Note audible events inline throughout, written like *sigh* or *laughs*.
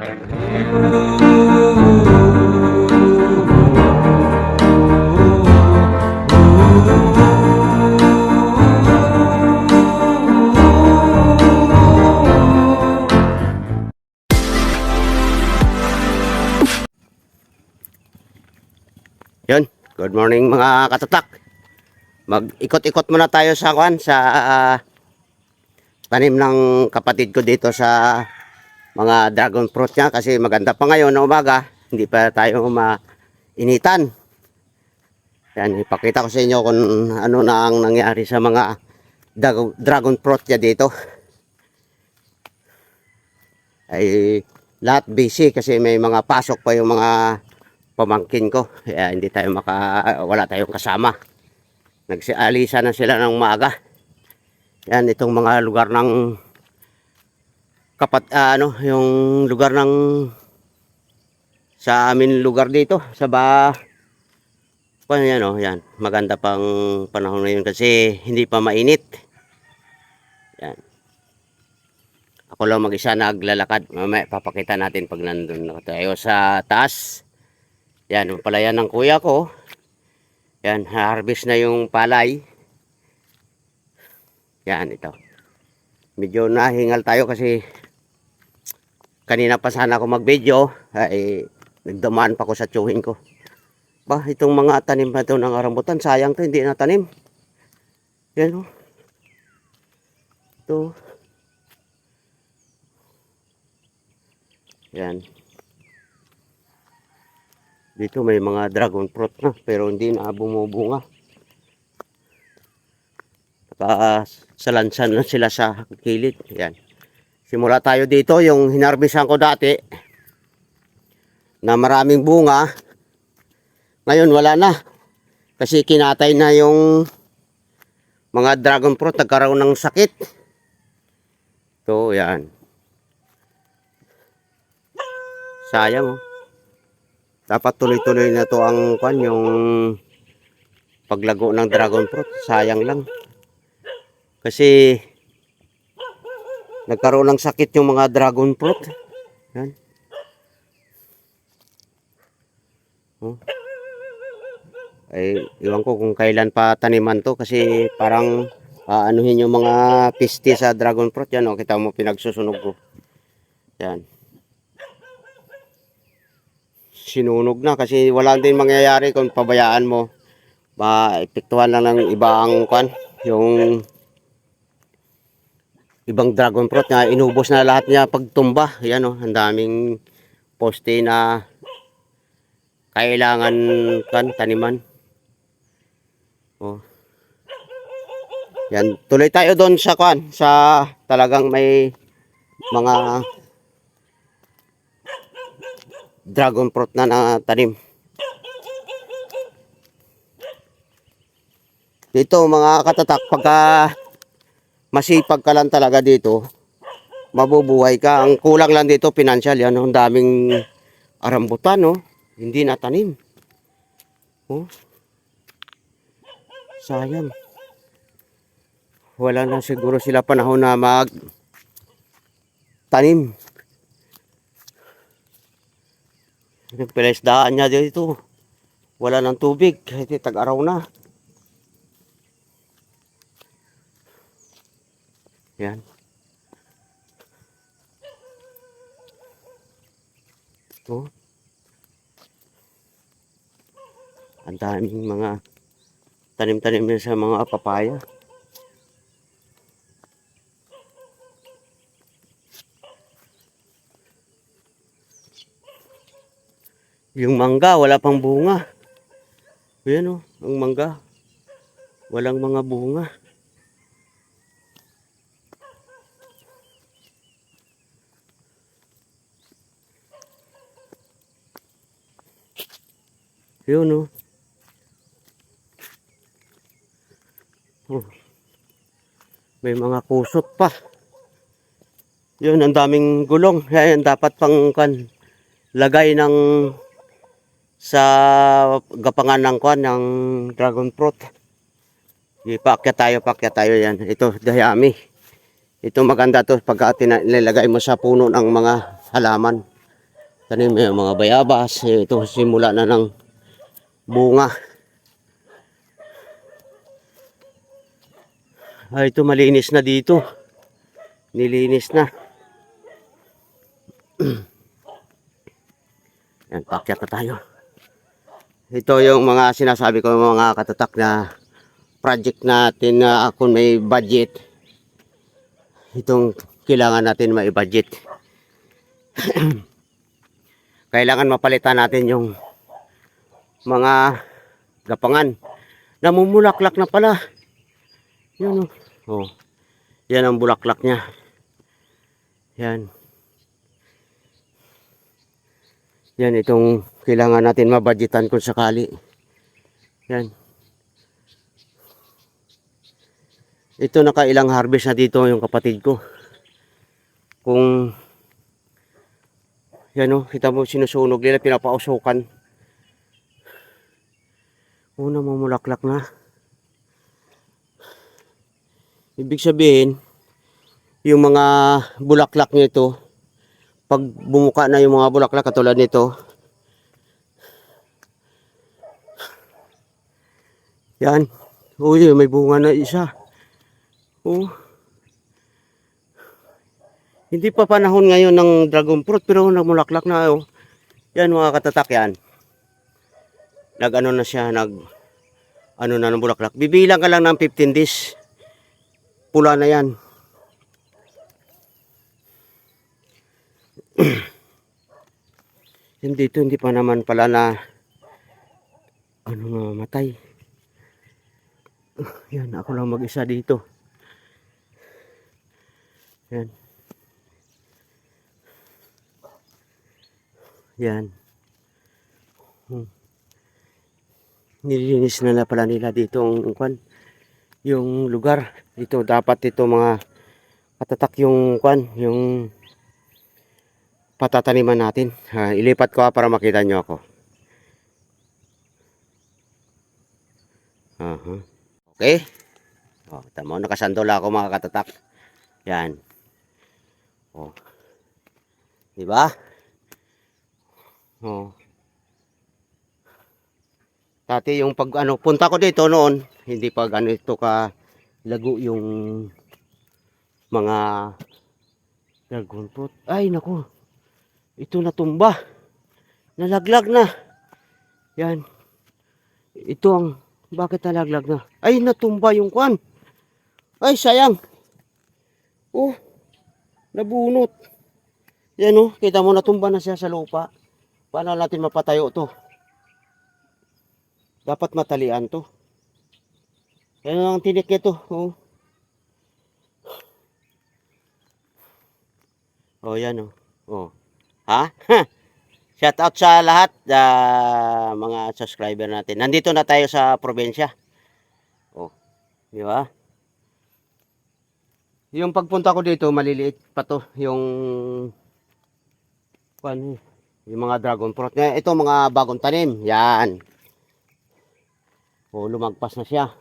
Yun, good morning mga katatak. Mag-ikot-ikot muna tayo sa kwan sa ah, tanim ng kapatid ko dito sa mga dragon fruit niya kasi maganda pa ngayon na umaga, hindi pa tayo mainitan. Yan, ipakita ko sa inyo kung ano na ang nangyari sa mga dragon fruit niya dito. Ay lahat busy kasi may mga pasok pa yung mga pamangkin ko. Kaya hindi tayo maka, wala tayong kasama. Nagsialisa na sila ng maaga. Yan, itong mga lugar ng kapat, ah, ano, yung lugar ng sa amin lugar dito, sa ba, Paano yan, oh, yan. Maganda pang panahon ngayon kasi hindi pa mainit. Yan. Ako lang mag-isa naglalakad. Mamaya papakita natin pag nandun na tayo sa taas. Yan, yung palayan ng kuya ko. Yan, harvest na yung palay. Yan, ito. Medyo nahingal tayo kasi kanina pa sana ako mag-video. Ay, nagdamaan pa ko sa tsuhin ko. Ba, itong mga tanim na ito ng rambutan, sayang to, hindi natanim. Yan, oh. Ito. Yan. Dito may mga dragon fruit na pero hindi na bumubunga. Saka salansan na sila sa kilid. Yan. Simula tayo dito yung hinarbisan ko dati na maraming bunga. Ngayon wala na. Kasi kinatay na yung mga dragon fruit nagkaroon ng sakit. So yan. Sayang oh. Dapat tuloy-tuloy na to ang kwan yung paglago ng dragon fruit. Sayang lang. Kasi nagkaroon ng sakit yung mga dragon fruit. Yan. Oh. Ay, iwan ko kung kailan pa taniman to kasi parang aanuhin yung mga piste sa dragon fruit. Yan, oh, kita mo pinagsusunog ko. Yan sinunog na kasi wala din mangyayari kung pabayaan mo maepektuhan lang ng ibang kwan yung ibang dragon fruit na inubos na lahat niya pagtumba. Yan oh ang daming poste na kailangan kan taniman. Oh. Yan tuloy tayo doon sa kwan sa talagang may mga dragon fruit na natanim. Dito mga katatak, pagka masipag ka lang talaga dito, mabubuhay ka. Ang kulang lang dito, financial yan. Ang daming arambutan, no? Hindi natanim. Oh. Sayang. Wala na siguro sila panahon na mag tanim. Yung pilasdaan niya dito. Wala ng tubig. Kahit tag-araw na. Yan. Ito. Ang daming mga tanim-tanim na sa mga papaya. Yung mangga, wala pang bunga. Ayan o, ang mangga. Walang mga bunga. Yun o. Oh. May mga kusot pa. Yun, ang daming gulong. Yan, dapat pang kan, lagay ng sa gapangan ng kwan ng dragon fruit. Ipaakyat tayo, paakyat tayo yan. Ito, dayami. Ito maganda to pagka nilalagay mo sa puno ng mga halaman. tanim yung mga bayabas. Eh, Ito simula na ng bunga. Ay, ito malinis na dito. Nilinis na. *clears throat* Yan, pakyat na tayo. Ito yung mga sinasabi ko mga katatak na project natin na kung may budget. Itong kailangan natin may budget. *clears throat* kailangan mapalitan natin yung mga gapangan. Namumulaklak na pala. Yan oh. oh. Yan ang bulaklak niya. Yan. Yan itong kailangan natin mabudgetan kung sakali. Yan. Ito nakailang harvest na dito yung kapatid ko. Kung yan o, kita mo sinusunog nila, pinapausukan. Una mamulaklak na. Ibig sabihin, yung mga bulaklak nito, pag bumuka na yung mga bulaklak katulad nito, yan. Uy, may bunga na isa. Oh. Hindi pa panahon ngayon ng dragon fruit pero nagmulaklak na oh. Yan mga katatak yan. Nag ano na siya, nag ano na ng bulaklak. Bibilang ka lang ng 15 days. Pula na yan. *clears throat* Yan dito hindi pa naman pala na ano mamatay. *sighs* Yan, ako lang mag-isa dito. Yan. Yan. Hmm. Nilinis na na pala nila dito ang kwan. Yung lugar. Dito dapat ito mga katatak yung kwan. Yung patataniman natin. Ha, ilipat ko ha, para makita nyo ako. Aha. Okay. Oh, tama nakasandol ako mga katatak. Yan. Oh. Di ba? Oh. Dati yung pag ano, punta ko dito noon, hindi pa ganito ka lago yung mga dragon fruit. Ay, nako. Ito natumba. Nalaglag na. Yan. Ito ang bakit nalaglag na? Ay, natumba yung kwan. Ay, sayang. Oh, nabunot. Yan oh, kita mo natumba na siya sa lupa. Paano natin mapatayo to? Dapat matalian to. Yan ang tinik ito. Oh. Oh, yan oh. Oh. Ha? *laughs* Shout out sa lahat ah, mga subscriber natin. Nandito na tayo sa probinsya. Oh. Di ba? Yung pagpunta ko dito, maliliit pa to. Yung ano, yung mga dragon fruit. Eh, Ito mga bagong tanim. Yan. Oh, lumagpas na siya.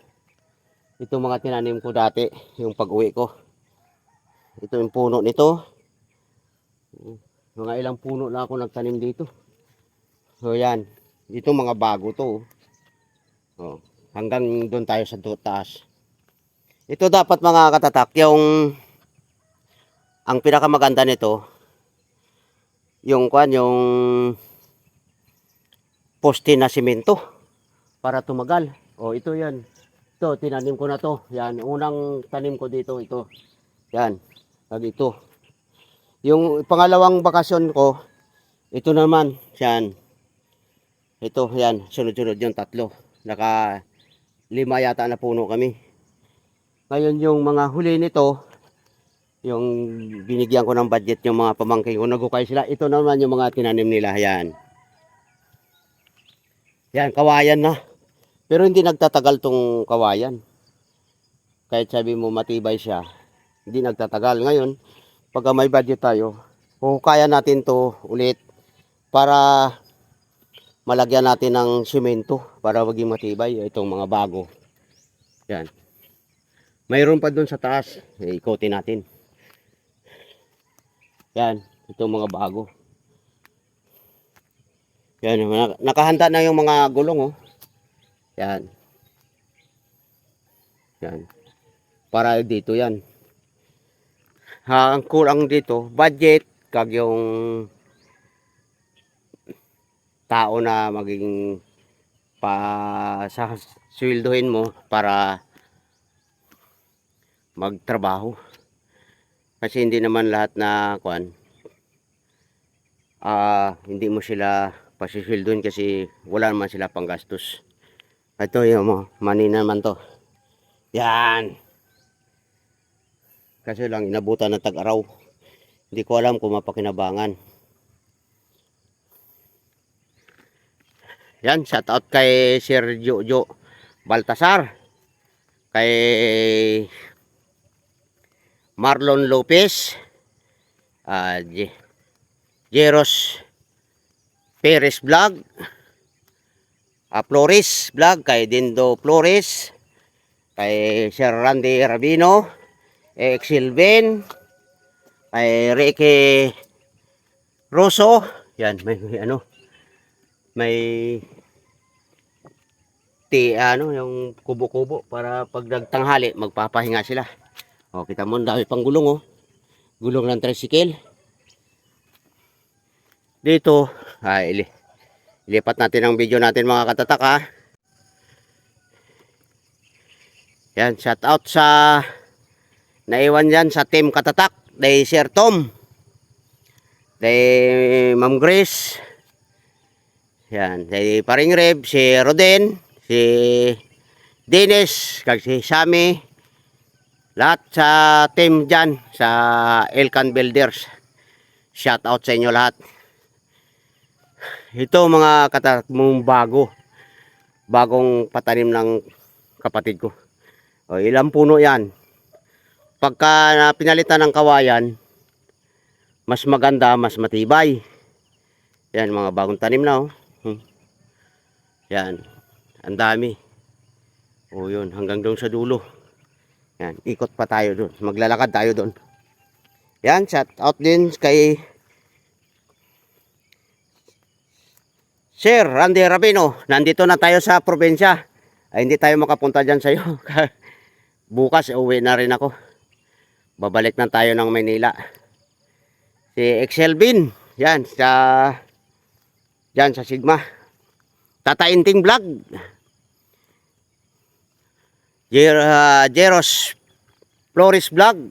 Ito mga tinanim ko dati, yung pag-uwi ko. Ito yung puno nito. Mga ilang puno na ako nagtanim dito. So yan. Dito mga bago to. Oh. Hanggang doon tayo sa taas. Ito dapat mga katatak, yung ang pinakamaganda nito, yung kwan, yung poste na simento para tumagal. Oh, ito yan. Ito, tinanim ko na to. Yan, unang tanim ko dito, ito. Yan, pag ito. Yung pangalawang bakasyon ko, ito naman, yan. Ito, yan, sunod-sunod yung tatlo. Naka lima yata na puno kami. Ngayon yung mga huli nito, yung binigyan ko ng budget yung mga pamangkin ko, nagukay sila. Ito naman yung mga tinanim nila, yan. Yan, kawayan na. Pero hindi nagtatagal tong kawayan. Kahit sabi mo matibay siya, hindi nagtatagal. Ngayon, pagka may budget tayo, kaya natin to ulit para malagyan natin ng simento para maging matibay itong mga bago. Yan. Mayroon pa doon sa taas. Ikotin natin. Yan. Itong mga bago. Yan, nak- nakahanda na yung mga gulong oh. Yan. Yan. Para dito yan. Ha, ang kulang dito, budget, kag yung tao na magiging pa sa sweldohin mo para magtrabaho. Kasi hindi naman lahat na kwan ah hindi mo sila pasisweldohin kasi wala naman sila panggastos. Ito yung mo, money naman to. Yan. Kasi lang inabutan ng tag-araw. Hindi ko alam kung mapakinabangan. Yan, shout out kay Sir Jojo Baltasar. Kay Marlon Lopez. Je- Jeros Perez Vlog. Ah, Flores Vlog. Kay Dindo Flores. Kay Sir Randy Rabino. Exilven. Kay Ricky Rosso. Yan, may, may ano. May ti ano yung kubo-kubo para pag nagtanghali magpapahinga sila. O kita mo dami pang gulong oh. Gulong ng tricycle. Dito, ili, ilipat natin ang video natin mga katatak ha. Yan, shout out sa naiwan dyan sa team katatak. Day Sir Tom. Day Ma'am Grace. Yan, day Paring Reb, si Roden, si Dennis, kag si Sammy. Lahat sa team dyan, sa Elkan Builders. Shout out sa inyo lahat. Ito mga katak mong bago. Bagong patanim ng kapatid ko. O, ilang puno yan. Pagka na pinalitan ng kawayan, mas maganda, mas matibay. Yan, mga bagong tanim na oh. Hmm. Yan. Ang dami. O yun, hanggang doon sa dulo. Yan, ikot pa tayo doon. Maglalakad tayo doon. Yan, shout out din kay Sir Randy Rabino. Nandito na tayo sa probinsya. Ay, hindi tayo makapunta dyan sa iyo. *laughs* Bukas, uwi na rin ako. Babalik na tayo ng Maynila. Si Excelvin. Yan, sa... Yan, sa Sigma. Tata Inting Vlog. Jer, ah, Jeros Flores Vlog.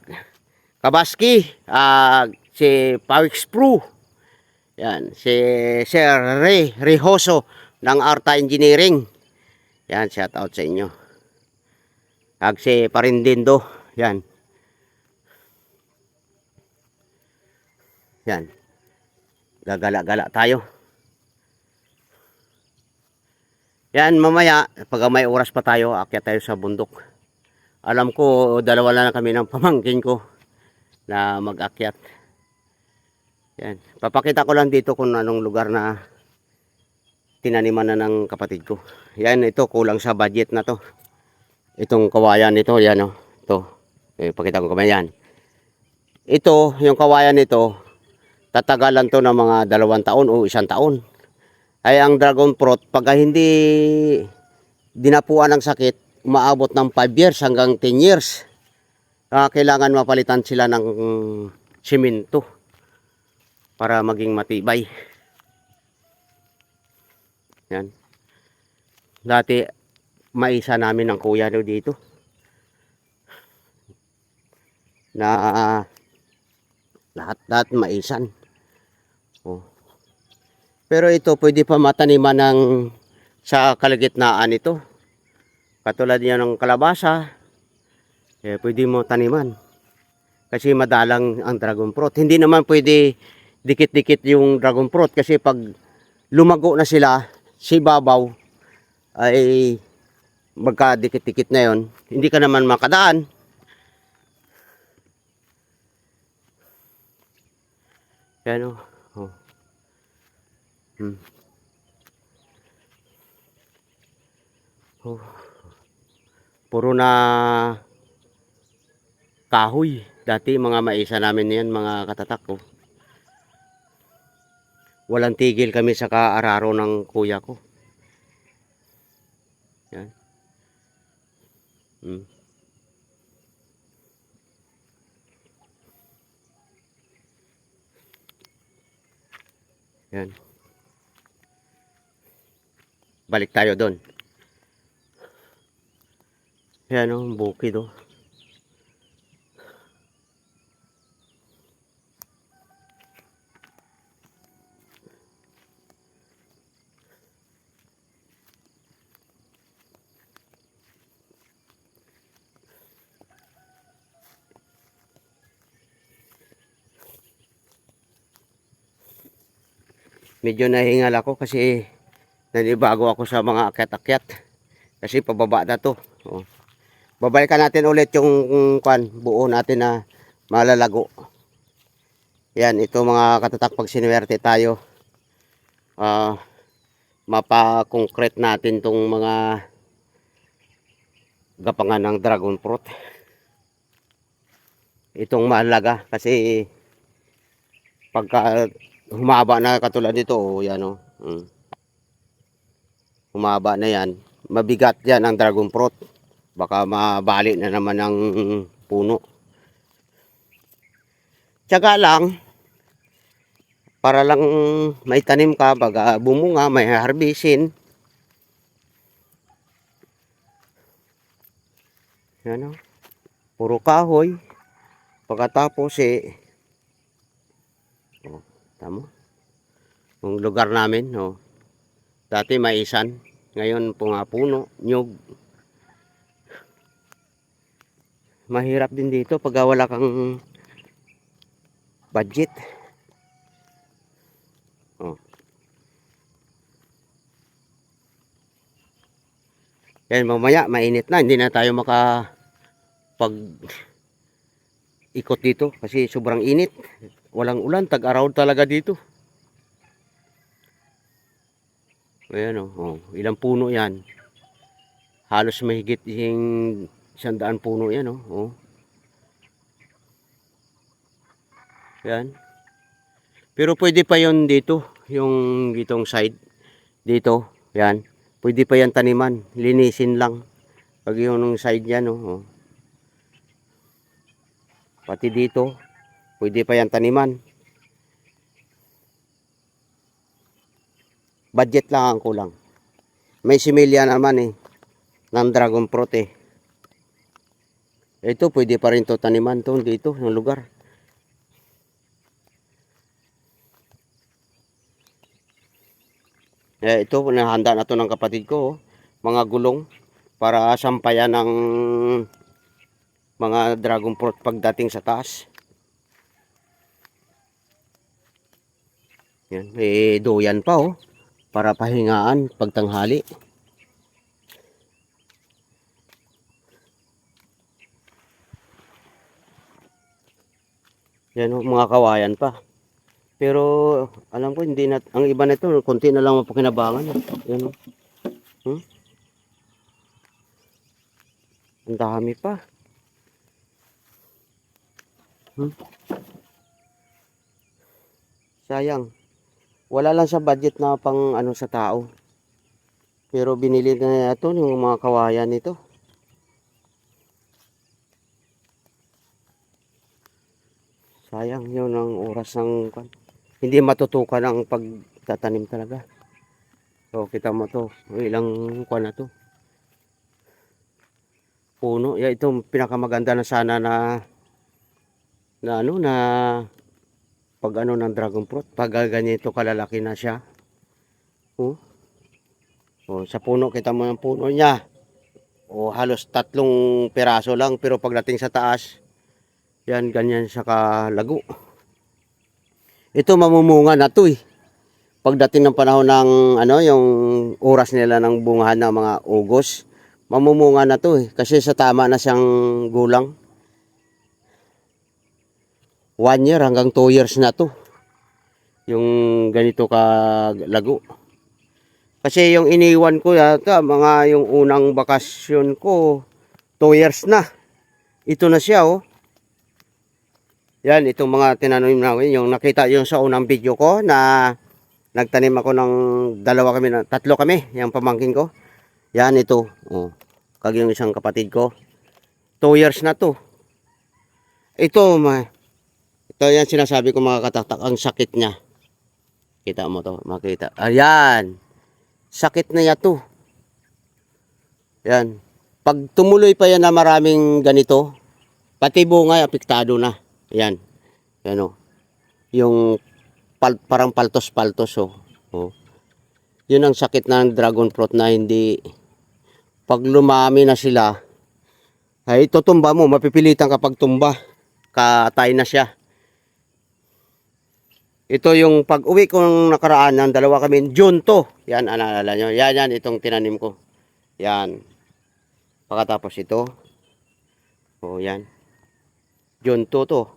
Kabaski. ah, si Pawix Pro. Yan, si Sir Ray Rijoso ng Arta Engineering. Yan, shout out sa inyo. Ag si Parindindo. Yan. Yan. Gagala-gala tayo. Yan, mamaya, pag may oras pa tayo, akyat tayo sa bundok. Alam ko, dalawa lang kami ng pamangkin ko na mag-akyat. Yan. Papakita ko lang dito kung anong lugar na tinaniman na ng kapatid ko. Yan, ito, kulang sa budget na to. Itong kawayan nito, yan o. Ito. Eh, pakita ko kamay yan. Ito, yung kawayan nito, tatagalan to ng mga dalawang taon o isang taon. Ay ang dragon fruit, pagka hindi dinapuan ng sakit, umaabot ng 5 years hanggang 10 years. Ah, kailangan mapalitan sila ng mm, simento para maging matibay. Yan. Dati, maisa namin ng kuya no dito. Na ah, lahat-lahat maisan. Oh. Pero ito pwede pa mataniman ng sa kalagitnaan ito. Katulad niya ng kalabasa, eh, pwede mo taniman. Kasi madalang ang dragon fruit. Hindi naman pwede dikit-dikit yung dragon fruit kasi pag lumago na sila, si babaw ay magkadikit-dikit na yon hindi ka naman makadaan. Yan o. Oh. Hmm. Oh. Puro na kahoy. Dati mga maisa namin yan, mga katatak ko. Walang tigil kami sa kaararo ng kuya ko. Yan. Hmm. Yan. Balik tayo doon. Yan o, bukid o. Medyo nahingal ako kasi nanibago ako sa mga akyat-akyat. Kasi pababa na to. Oh. Babalikan natin ulit yung kwan, buo natin na malalago. Yan, ito mga katatak pag sinuwerte tayo. Ah, mapa-concrete natin tong mga gapangan ng dragon fruit. Itong mahalaga kasi pagka humaba na katulad nito, oh, yan oh. Mm. Humaba na yan. Mabigat yan ang dragon fruit. Baka mabali na naman ang puno. Tiyaga lang, para lang may tanim ka, baga bumunga, may harbisin. Yan oh. Puro kahoy. Pagkatapos eh, tama. Yung lugar namin, oh. Dati maisan, ngayon punga puno, nyug. Mahirap din dito pag wala kang budget. Oh. Yan mamaya mainit na, hindi na tayo maka pag ikot dito kasi sobrang init. Walang ulan, tag-araw talaga dito. Ayan o, oh, ilang puno yan. Halos mahigit yung isang daan puno yan o. Oh. Yan. Pero pwede pa yon dito, yung gitong side. Dito, yan. Pwede pa yan taniman, linisin lang. Pag yung side yan o. Oh. Pati dito, pwede pa yan taniman. Budget lang ang kulang. May similya naman eh, ng dragon fruit eh. Ito, pwede pa rin to taniman to dito, ng lugar. Eh, ito, nahanda na to ng kapatid ko, oh. mga gulong para sampayan ng mga dragon fruit pagdating sa taas. Yan, eh, doyan pa oh, para pahingaan pagtanghali. Yan oh, mga kawayan pa. Pero alam ko hindi na ang iba nito konti na lang mapakinabangan. Yan oh. Hmm? Ang dami pa. Hmm? Sayang. Wala lang sa budget na pang ano sa tao. Pero binili na ito yung mga kawayan nito. Sayang yun ang oras ng hindi matutukan ang pagtatanim talaga. So kita mo to, ilang kwan na to. Puno, ya ito pinakamaganda na sana na na ano na pag ano ng dragon fruit, pag ganito kalalaki na siya. Oh. Oh, sa puno kita mo yung puno niya. O halos tatlong piraso lang pero pagdating sa taas, yan ganyan siya kalago. Ito mamumunga na to eh. Pagdating ng panahon ng ano, yung oras nila ng bungahan ng mga ugos, mamumunga na to eh. Kasi sa tama na siyang gulang. One year hanggang two years na to. Yung ganito ka lago. Kasi yung iniwan ko yata, mga yung unang bakasyon ko, two years na. Ito na siya oh. Yan, itong mga tinanim namin, yung nakita yung sa unang video ko na nagtanim ako ng dalawa kami, na- tatlo kami, yung pamangkin ko. Yan ito, oh. Kag yung isang kapatid ko. Two years na to. Ito, ma ito yan sinasabi ko mga katatak, ang sakit niya. Kita mo to, makita. Ayan. Sakit na yan to. Yan. Pag tumuloy pa yan na maraming ganito, pati bunga apektado na. Yan. Yan o. Yung pal- parang paltos-paltos oh. oh. Yun ang sakit ng dragon fruit na hindi pag lumami na sila ay tutumba mo, mapipilitan kapag tumba. Katay na siya. Ito yung pag-uwi kong nakaraan ng dalawa kami, June to. Yan, alala nyo. Yan, yan, itong tinanim ko. Yan. Pagkatapos ito. O, yan. June to to.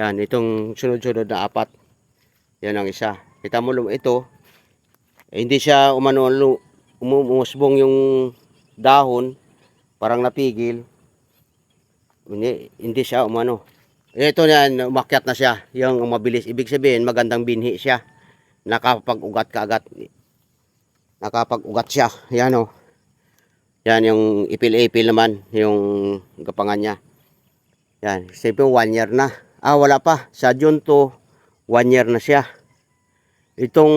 Yan, itong sunod-sunod na apat. Yan ang isa. Kita mo ito. Eh, hindi siya umano umusbong yung dahon. Parang napigil. Hindi, hindi siya umano. Ito na, umakyat na siya. Yung mabilis. Ibig sabihin, magandang binhi siya. Nakapag-ugat ka agad. Nakapag-ugat siya. Yan o. Yan yung ipil-ipil naman. Yung gapangan niya. Yan. Siyempre, one year na. Ah, wala pa. Sa June to, one year na siya. Itong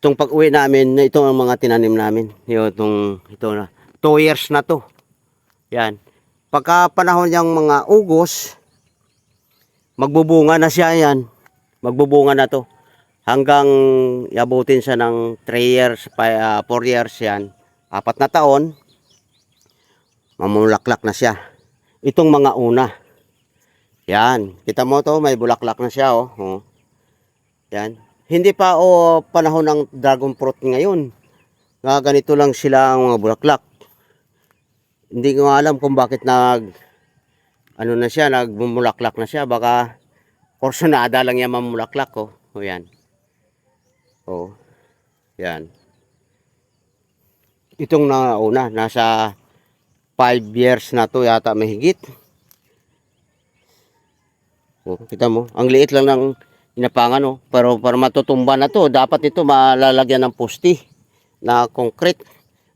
itong pag-uwi namin, ito ang mga tinanim namin. Yung itong, ito na. Two years na to. Yan. Pagka panahon niyang mga ugos, magbubunga na siya yan. Magbubunga na to. Hanggang yabutin siya ng 3 years, 4 years yan. Apat na taon, mamulaklak na siya. Itong mga una. Yan. Kita mo to, may bulaklak na siya, oh. oh. Yan. Hindi pa o panahon ng dragon fruit ngayon. Nga ganito lang sila ang mga bulaklak. Hindi ko alam kung bakit nag ano na siya, nagbumulaklak na siya. Baka korsonada lang yan mamulaklak ko. Oh. o yan. O. Yan. Itong nauna, nasa 5 years na to yata mahigit. O, kita mo, ang liit lang ng inapangan oh. Pero para matutumba na to, dapat ito malalagyan ng pusti na concrete.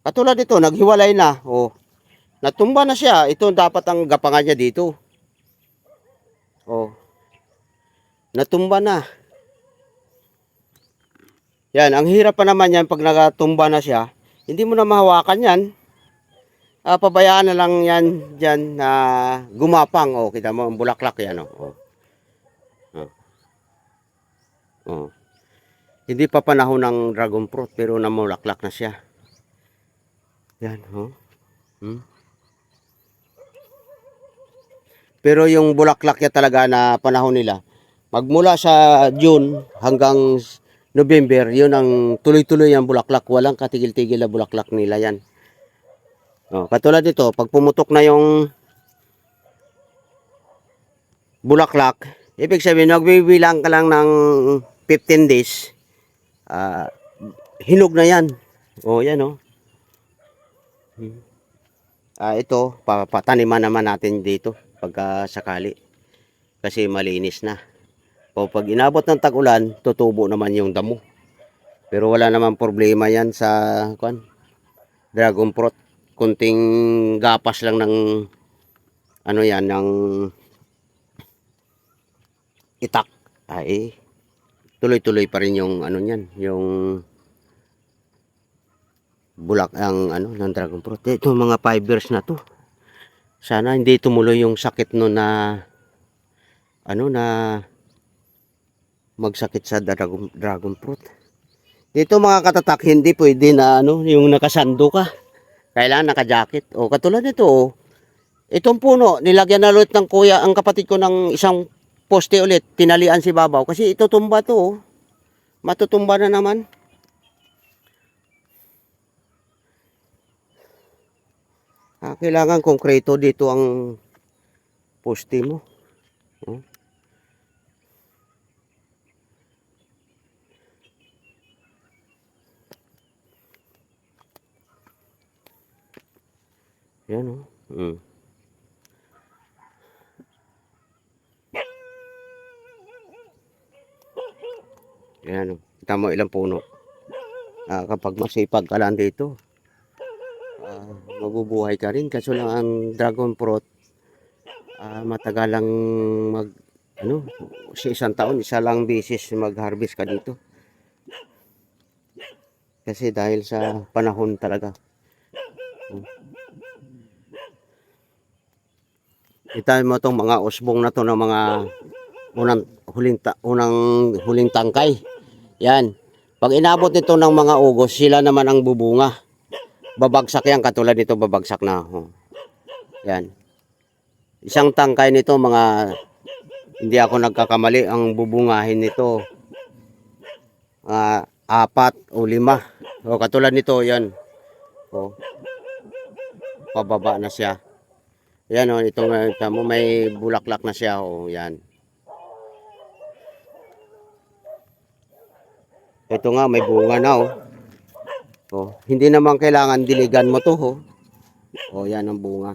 Katulad ito, naghiwalay na. Oh. Natumba na siya. Ito dapat ang gapangan niya dito. Oh. Natumba na. Yan, ang hirap pa naman yan pag nagatumba na siya. Hindi mo na mahawakan yan. Ah, pabayaan na lang yan dyan na gumapang. Oh, kita mo, ang bulaklak yan. Oh. Oh. Oh. Oh. Hindi pa panahon ng dragon fruit pero namulaklak na siya. Yan, oh. Hmm? Pero yung bulaklak niya talaga na panahon nila, magmula sa June hanggang November, yun ang tuloy-tuloy ang bulaklak. Walang katigil-tigil na bulaklak nila yan. Oh, katulad nito, pag pumutok na yung bulaklak, ibig sabihin, nagbibilang ka lang ng 15 days, ah, hinog na yan. Oh, yan oh. Hmm. Ah, ito, papataniman naman natin dito pagka sakali. Kasi malinis na. O pag inabot ng tag-ulan, tutubo naman yung damo. Pero wala naman problema yan sa kwan, dragon fruit. Kunting gapas lang ng ano yan, ng itak. Ay, tuloy-tuloy pa rin yung ano niyan, yung bulak ang ano ng dragon fruit. Ito mga fibers na to. Sana hindi tumuloy yung sakit no na ano na magsakit sa dragon, dragon fruit. Dito mga katatak hindi pwede na ano yung nakasando ka. Kailangan naka-jacket. O katulad nito oh. Itong puno nilagyan na ulit ng kuya ang kapatid ko ng isang poste ulit. Tinalian si babaw kasi ito tumba to oh. Matutumba na naman. Kailangan konkreto dito ang poste mo. Oh. Yan oh. Mm. Yan oh. Mo ilang puno. Ah, kapag masipag ka lang dito, mabubuhay ka rin. Kaso lang ang dragon fruit, ah, matagal lang mag, ano, sa isang taon, isa lang bisis mag-harvest ka dito. Kasi dahil sa panahon talaga. Kita mo tong mga usbong na to ng mga unang huling ta- unang huling tangkay. Yan. Pag inabot nito ng mga ugos, sila naman ang bubunga. Babagsak yan katulad nito babagsak na. Oh. Yan. Isang tangkay nito mga hindi ako nagkakamali ang bubungahin nito ah, apat o lima. O katulad nito yan. O. Pababa na siya. Yan o, itong uh, may bulaklak na siya o yan. Ito nga may bunga na oh. Oh, hindi naman kailangan diligan mo to oh. Oh, yan ang bunga.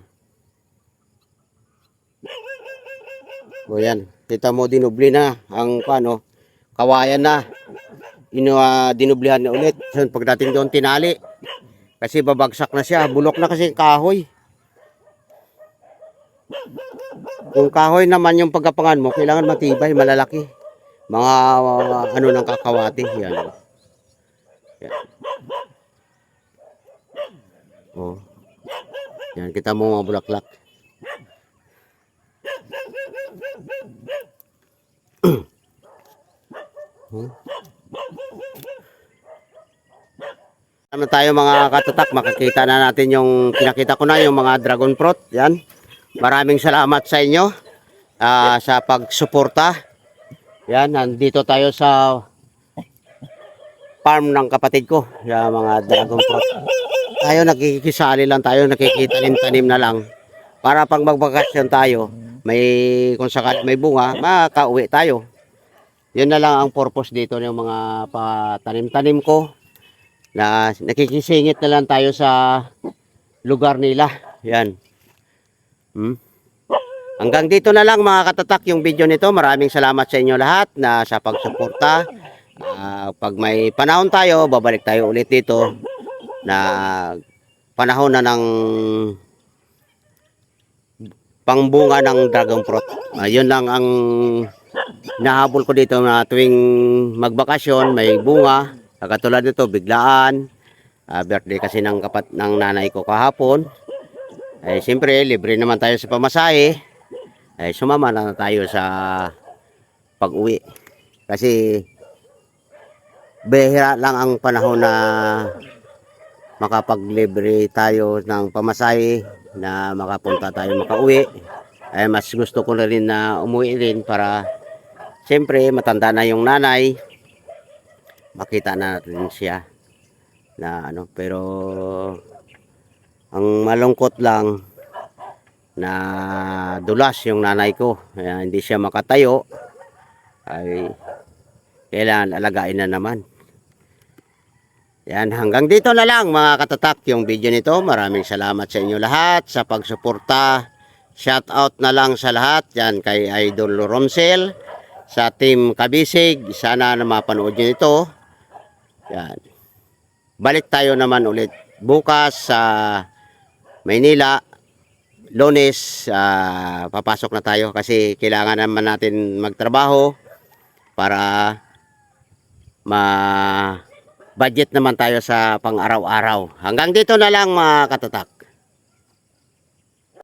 O yan, kita mo dinubli na ang ano, kawayan na. Ino uh, dinublihan na ulit. So, pagdating doon tinali. Kasi babagsak na siya, bulok na kasi kahoy. Kung kahoy naman yung pagkapangan mo, kailangan matibay, malalaki. Mga uh, ano ng kakawati. Yan. Yan. Oh. Yan, kita mo mga bulaklak. *clears throat* Hmm. Ano tayo mga katatak, makakita na natin yung pinakita ko na yung mga dragon fruit. Yan. Maraming salamat sa inyo ah, sa pagsuporta. Yan, nandito tayo sa farm ng kapatid ko. Yan, mga dragon fruit. Tayo nakikisali lang tayo, nakikitanim-tanim na lang. Para pag magbakasyon tayo, may kung sakali may bunga, makauwi tayo. Yun na lang ang purpose dito ng mga patanim-tanim ko na nakikisingit na lang tayo sa lugar nila. Yan. Hmm? Hanggang dito na lang mga katatak yung video nito. Maraming salamat sa inyo lahat na sa pagsuporta. Ah, pag may panahon tayo, babalik tayo ulit dito na panahon na ng pangbunga ng dragon fruit. Ah, yun lang ang nahabol ko dito na tuwing magbakasyon, may bunga. Katulad nito, biglaan. Ah, birthday kasi ng kapat ng nanay ko kahapon. Eh, siyempre, libre naman tayo sa pamasahe. Eh, sumama na tayo sa pag-uwi. Kasi, behira lang ang panahon na makapaglibre tayo ng pamasahe na makapunta tayo makauwi. Eh, mas gusto ko na rin na umuwi rin para siyempre matanda na yung nanay. Makita natin siya na ano pero ang malungkot lang na dulas yung nanay ko. Kaya hindi siya makatayo. Ay kailangan alagain na naman yan hanggang dito na lang mga katatak yung video nito. Maraming salamat sa inyo lahat sa pagsuporta. Shout out na lang sa lahat. Yan kay Idol Romsel sa team Kabisig. Sana na mapanood nyo ito. Yan. Balik tayo naman ulit bukas sa Maynila Lunes. Ah, papasok na tayo kasi kailangan naman natin magtrabaho para ma budget naman tayo sa pang araw-araw. Hanggang dito na lang mga katatak.